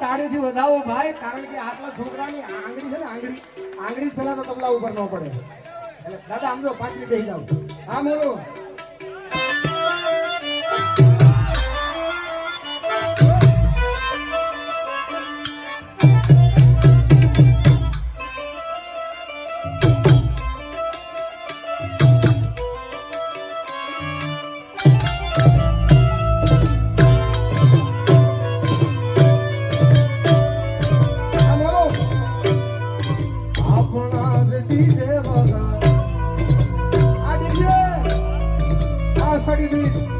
તાળીથી વધાવો ભાઈ, કારણ કે આટલા છોકરાની આંગળી છે ને, આંગળી આંગળી પહેલા તો તબલા ઉપર ન પડે. એટલે દાદા, આમ જો પાંચ મિનિટ થઈ જાઓ. હા, બોલો. ಹೊಡಿಬೇಡಿ